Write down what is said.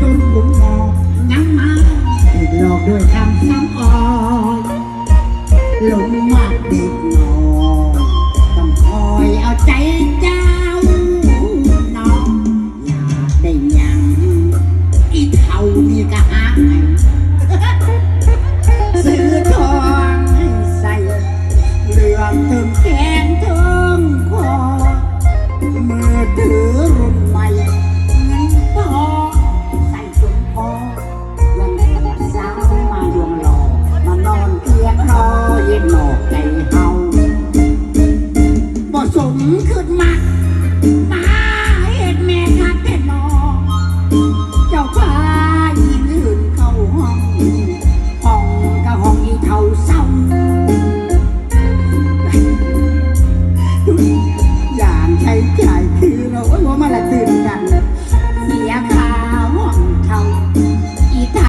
จนบุญดอกน้ำมาอีกรอบด้วยคำน้ำอ่อหลงมากเด็กหนอต้องคอยเอาใจเจ้าน้องอยากได้ยังอีเท่านี่ก็หาไงซื้อทองให้ใส่เหลืองถึงแขนถึงคอมือถือะสมขึ้นมามาเห็ดแม่คัดเห็ดนงเจ้าพายื่นเข้าห้องห้องกะห้องอีเท่าเศร้าอย่างใช่ายคือเรา